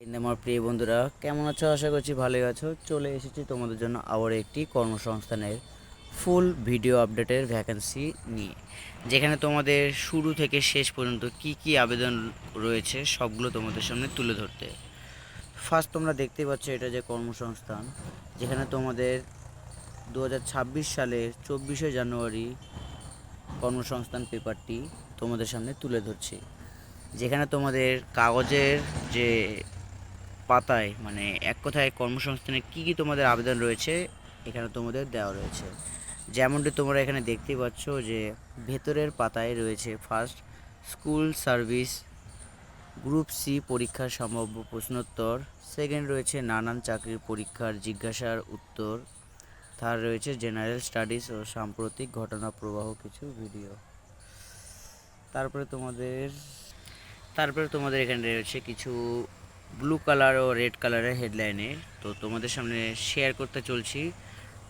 আমার প্রিয় বন্ধুরা, কেমন আছো? আশা করছি ভালোই আছো। চলে এসেছি তোমাদের জন্য আবার একটি কর্মসংস্থানের ফুল ভিডিও আপডেটের ভ্যাকেন্সি নিয়ে। যেখানে তোমাদের শুরু থেকে শেষ পর্যন্ত কি কি আবেদন রয়েছে, সবগুলো তোমাদের সামনে তুলে ধরতে। ফার্স্ট তোমরা দেখতেই পাচ্ছ এটা যে কর্মসংস্থান, যেখানে তোমাদের দু সালের চব্বিশে জানুয়ারি কর্মসংস্থান পেপারটি তোমাদের সামনে তুলে ধরছি। যেখানে তোমাদের কাগজের যে পাতায় মানে এক কথায় কর্মসংস্থানে কি কি তোমাদের আবেদন রয়েছে, এখানে তোমাদের দেওয়া রয়েছে। যেমনটি তোমরা এখানে দেখতে পাচ্ছ যে, ভেতরের পাতায় রয়েছে first school service group C পরীক্ষার সম্ভাব্য প্রশ্নোত্তর সেকেন্ড রয়েছে নানান চাকরির পরীক্ষার জিজ্ঞাসার উত্তর থার্ড রয়েছে জেনারেল স্টাডিজ ও সাম্প্রতিক ঘটনা প্রবাহ কিছু ভিডিও তারপরে তোমাদের তারপরে তোমাদের এখানে রয়েছে কিছু ব্লু কালার ও রেড কালারের হেডলাইনে তো তোমাদের সামনে শেয়ার করতে চলছি।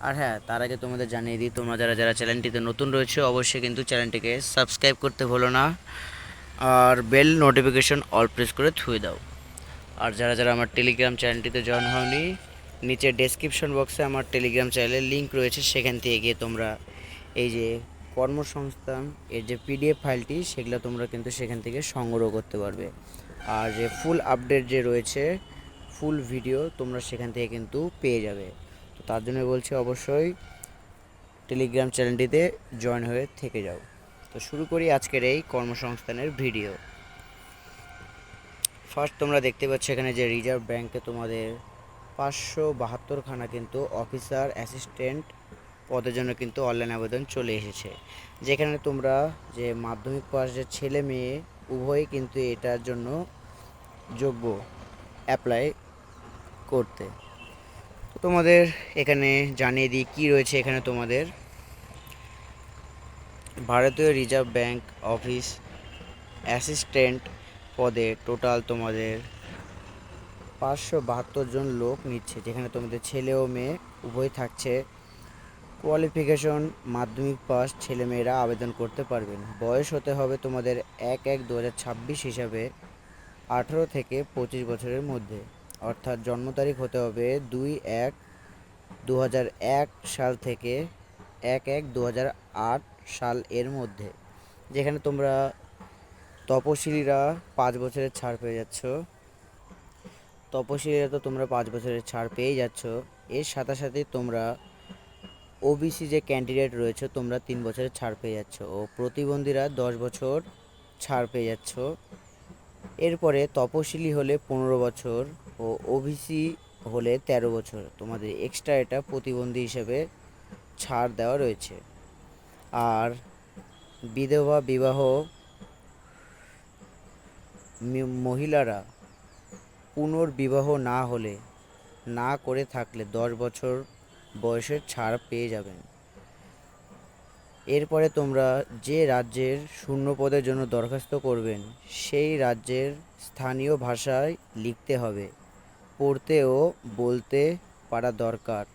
আর হ্যাঁ তার আগে তোমাদের জানিয়ে দিই, তোমরা যারা যারা চ্যানেলটিতে নতুন রয়েছে, অবশ্যই কিন্তু চ্যানেলটিকে সাবস্ক্রাইব করতে ভুলো না। আর বেল নোটিফিকেশন অল প্রেস করে থুয়ে দাও। আর যারা যারা আমার টেলিগ্রাম চ্যানেলটিতে জয়েন হওনি, নিচে ডেসক্রিপশন বক্সে আমার টেলিগ্রাম চ্যানেলের লিঙ্ক রয়েছে, সেখান থেকে গিয়ে তোমরা এই যে কর্মসংস্থান, এর যে পিডিএফ ফাইলটি সেগুলো তোমরা কিন্তু সেখান থেকে সংগ্রহ করতে পারবে। আর যে ফুল আপডেট যে রয়েছে ফুল ভিডিও তোমরা সেখান থেকে কিন্তু পেয়ে যাবে। তো তার জন্য বলছি অবশ্যই টেলিগ্রাম চ্যানেলটিতে জয়েন হয়ে থেকে যাও। তো শুরু করি আজকের এই কর্মসংস্থানের ভিডিও ফার্স্ট তোমরা দেখতে পাচ্ছ এখানে যে রিজার্ভ ব্যাংকে তোমাদের পাঁচশো বাহাত্তরখানা কিন্তু অফিসার অ্যাসিস্ট্যান্ট পদের জন্য কিন্তু অনলাইন আবেদন চলে এসেছে। যেখানে তোমরা যে মাধ্যমিক পাস যে ছেলে মেয়ে উভয়ই কিন্তু এটার জন্য যোগ্য অ্যাপ্লাই করতে। তো তোমাদের এখানে জানিয়ে দিই কী রয়েছে এখানে তোমাদের। ভারতীয় রিজার্ভ ব্যাংক অফিস অ্যাসিস্ট্যান্ট পদে টোটাল তোমাদের পাঁচশো বাহাত্তর জন লোক নিচ্ছে, যেখানে তোমাদের ছেলে ও মেয়ে উভয় থাকছে কোয়ালিফিকেশন মাধ্যমিক পাস, ছেলেমেয়েরা আবেদন করতে পারবেন। বয়স হতে হবে তোমাদের এক এক দু ছাব্বিশ হিসাবে আঠেরো থেকে পঁচিশ বছরের মধ্যে। অর্থাৎ জন্ম তারিখ হতে হবে দুই এক দু এক সাল থেকে এক এক দু আট সাল এর মধ্যে। যেখানে তোমরা তপশিলীরা পাঁচ বছরের ছাড় পেয়ে যাচ্ছ। তপশিলীরা তো তোমরা পাঁচ বছরের ছাড় পেয়ে যাচ্ছ। এর সাথে সাথে তোমরা ওবিসি যে ক্যান্ডিডেট রয়েছে, তোমরা তিন বছরের ছাড় পেয়ে যাচ্ছ। ও প্রতিবন্ধীরা দশ বছর ছাড় পেয়ে যাচ্ছ। এরপরে তপশিলি হলে পনেরো বছর, ও ওবিসি হলে তেরো বছর। তোমাদের এক্সট্রা এটা প্রতিবন্ধী হিসেবে ছাড় দেওয়া রয়েছে। আর বিধবা, বিবাহ মহিলারা পুনর্বিবাহ না হলে, না করে থাকলে দশ বছর বয়সের ছাড় পেয়ে যাবেন। এরপরে তোমরা যে রাজ্যের শূন্য পদের জন্য দরখাস্ত করবেন, সেই রাজ্যের স্থানীয় ভাষায় লিখতে হবে। পড়তে ও বলতে পারা দরকার।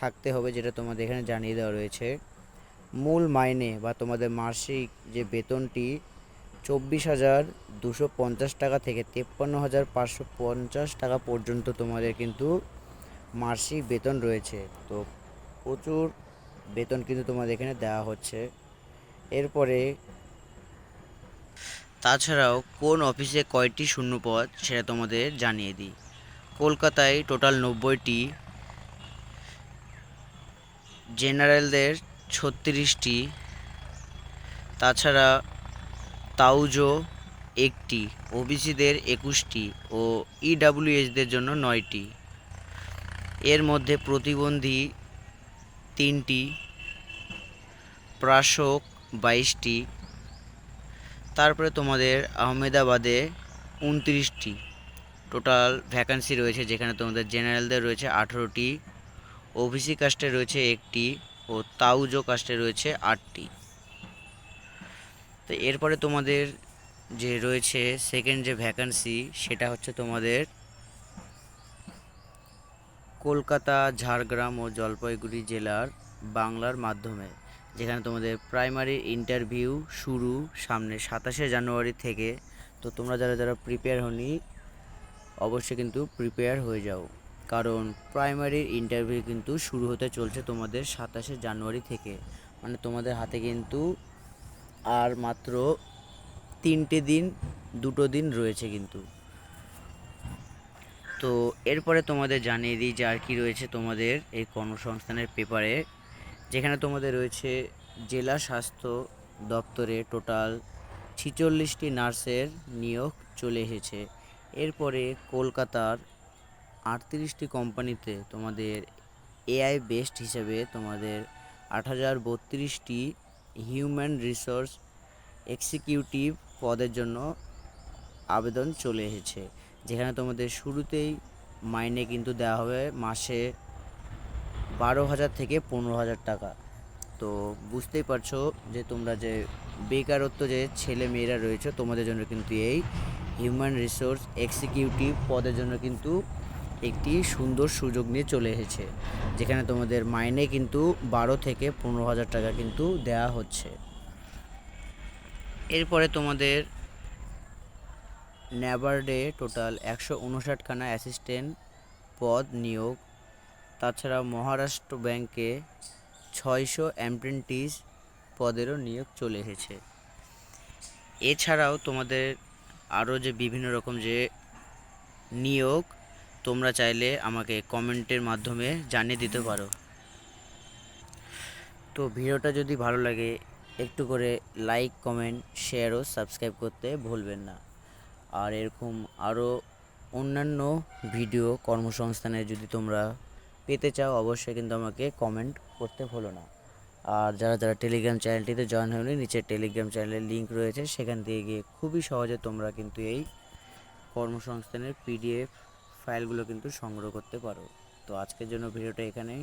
থাকতে হবে যেটা তোমাদের এখানে জানিয়ে দেওয়া রয়েছে। মূল মাইনে বা তোমাদের মাসিক যে বেতনটি চব্বিশ হাজার দুশো পঞ্চাশ টাকা থেকে তেপ্পান্ন হাজার পাঁচশো পঞ্চাশ টাকা পর্যন্ত তোমাদের কিন্তু মাসিক বেতন রয়েছে। তো প্রচুর বেতন কিন্তু তোমাদের এখানে দেওয়া হচ্ছে। এরপরে তাছাড়াও কোন অফিসে কয়টি শূন্য পদ সেটা তোমাদের জানিয়ে দিই। কলকাতায় টোটাল নব্বইটি, জেনারেলদের ছত্রিশটি, তাছাড়া তাউজো একটি, ওবিসিদের একুশটি ও ইডাব্লিউএসদের জন্য নয়টি। এর মধ্যে প্রতিবন্ধী তিনটি প্রাশক বাইশটি, তারপরে তোমাদের আহমেদাবাদে উনত্রিশটি। টোটাল ভ্যাকান্সি রয়েছে যেখানে তোমাদের জেনারেলদের রয়েছে আঠেরোটি ওবিসি কাস্টে রয়েছে একটি ও তাউজো কাস্টে রয়েছে আটটি। তো এরপরে তোমাদের যে রয়েছে সেকেন্ড যে ভ্যাকান্সি সেটা হচ্ছে তোমাদের কলকাতা, ঝাড়গ্রাম ও জলপাইগুড়ি জেলার বাংলার মাধ্যমে, যেখানে তোমাদের প্রাইমারি ইন্টারভিউ শুরু সামনে সাতাশে জানুয়ারি থেকে। তো তোমরা যারা যারা প্রিপেয়ার হনি অবশ্যই কিন্তু প্রিপেয়ার হয়ে যাও। কারণ প্রাইমারির ইন্টারভিউ কিন্তু শুরু হতে চলছে তোমাদের সাতাশে জানুয়ারি থেকে। মানে তোমাদের হাতে কিন্তু আর মাত্র তিনটে দিন, দুটো দিন রয়েছে কিন্তু। তো এরপরে তোমাদের জানিয়ে দিই যে আর কি রয়েছে তোমাদের এই কর্মসংস্থানের পেপারে। যেখানে তোমাদের রয়েছে জেলা স্বাস্থ্য দপ্তরে টোটাল ছিচল্লিশটি নার্সের নিয়োগ চলে এসেছে। এরপরে কলকাতার আটত্রিশটি কোম্পানিতে তোমাদের এআই বেস্ট হিসেবে তোমাদের আট হাজার বত্রিশটি হিউম্যান রিসোর্স এক্সিকিউটিভ পদের জন্য আবেদন চলে এসেছে। যেখানে তোমাদের শুরুতেই মাইনে কিন্তু দেওয়া হবে মাসে বারো হাজার থেকে পনেরো হাজার টাকা। তো বুঝতেই পারছ যে তোমরা যে বেকারত্ব যে ছেলে মেয়েরা রয়েছে, তোমাদের জন্য কিন্তু এই হিউম্যান রিসোর্স এক্সিকিউটিভ পদের জন্য কিন্তু একটি সুন্দর সুযোগ নিয়ে চলে এসেছে, যেখানে তোমাদের মাইনে কিন্তু বারো থেকে পনেরো হাজার টাকা কিন্তু দেওয়া হচ্ছে। এরপরে তোমাদের ন্যাবার্ডে টোটাল একশো উনষাটখানা অ্যাসিস্ট্যান্ট পদ নিয়োগ। তাছাড়া মহারাষ্ট্র ব্যাংকে ছয়শো অ্যাপ্রেন্টিস পদেরও নিয়োগ চলে এসেছে। এছাড়াও তোমাদের আরও যে বিভিন্ন রকম যে নিয়োগ, তোমরা চাইলে আমাকে কমেন্টের মাধ্যমে জানিয়ে দিতে পারো। তো ভিডিওটা যদি ভালো লাগে, একটু করে লাইক, কমেন্ট, শেয়ার ও সাবস্ক্রাইব করতে ভুলবেন না। আর এরকম আরও অন্যান্য ভিডিও কর্মসংস্থানের যদি তোমরা পেতে চাও, অবশ্যই কিন্তু আমাকে কমেন্ট করতে ভুলো না। আর যারা যারা টেলিগ্রাম চ্যানেলটিতে জয়েন হয়নি, নিচে টেলিগ্রাম চ্যানেলের লিঙ্ক রয়েছে, সেখান থেকে গিয়ে খুবই সহজে তোমরা কিন্তু এই কর্মসংস্থানের পিডিএফ ফাইলগুলো কিন্তু সংগ্রহ করতে পারো। তো আজকের জন্য ভিডিওটা এখানেই।